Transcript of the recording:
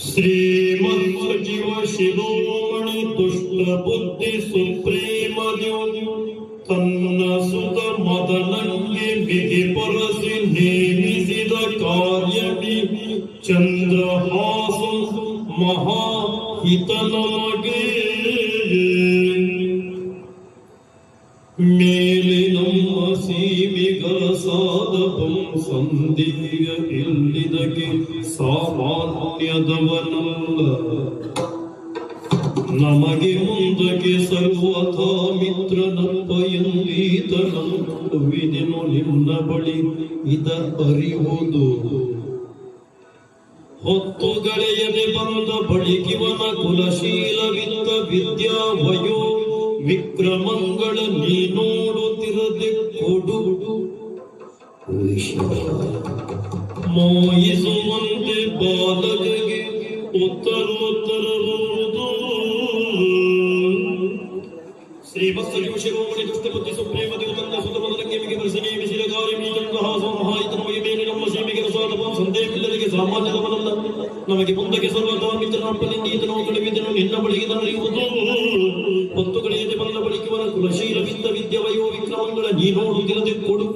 श्रीमन्मजीव शिरोमणि दुष्टबुद्धि सुप्रेमयो तन्न सुत मदनङ्गी मिपरसि नेद कार्यणि चन्द्रहास महाहितनमगे ಚಂದ್ರಹಾಸ ಮಹಾಹಿತ ನಮಗೆ ಸಂಧಿಯ ಇಲ್ಲಿದಗೆ ಸಾಮಾನ್ಯದವನಲ್ಲ. ನಮಗೆ ಮುಂದಕ್ಕೆ ಸರ್ವಥಾ ಮಿತ್ರನಪ್ಪ ಎಂದೀತನಂದು ವಿಧಿನು ನಿನ್ನ ಬಳಿ ಇದ ಅರಿವುದು. ಹೊತ್ತುಗಳೆಯದೆ ಬಂದ ಬಳಿಕಿವನ ಕುಲಶೀಲವಿದ್ದ ವಿದ್ಯಾ ವಯೋ ವಿಕ್ರಮಂಗಳ ನೀ ನೋಡುತ್ತಿರದೆ ಕೊಡು. ಮೋಯಿಸುವಂತೆ ಬಾಲಕಗೆ ಉತ್ತರೋತ್ತರರುವುದು ಶ್ರೀಮತ್ಸರಿವ ಶಿರೋಮಣಿ ದುಷ್ಟ ಬುದ್ಧಿ ಸುಪ್ರೇಮ ದೇವನ ಸುತ ಮೊದಲಕ್ಕೆ ಮಿಗೆ ಬರಸನೆ ಬಿಸಿಲ ಗಾರಿ ಮೀಚಂದ್ರ ಹಾಸ ಮಹಾಯಿತನಮಗೆ ಮೇಲೆ ನಮ್ಮ ಶ್ರೀಮಿಗೆ ರಸಾದವ ಸಾಮಾನ್ಯ ಗಮನಲ್ಲ ನಮಗೆ ಮುಂದಕ್ಕೆ ಸರ್ವದಾ ಮಿತ್ರನಪ್ಪನಿಂದ ಈತನೋ ಕಡಿಮಿದನು ನಿನ್ನ ಬಳಿಗೆ ಹೊತ್ತುಗಳೆಯದೆ ಕುಲಶೀಲವಿದ್ದ ವಿದ್ಯ ವಯೋ ವಿಕ್ರಮಗಳ ನೀ ನೋಡುತ್ತಿರದೆ ಕೊಡು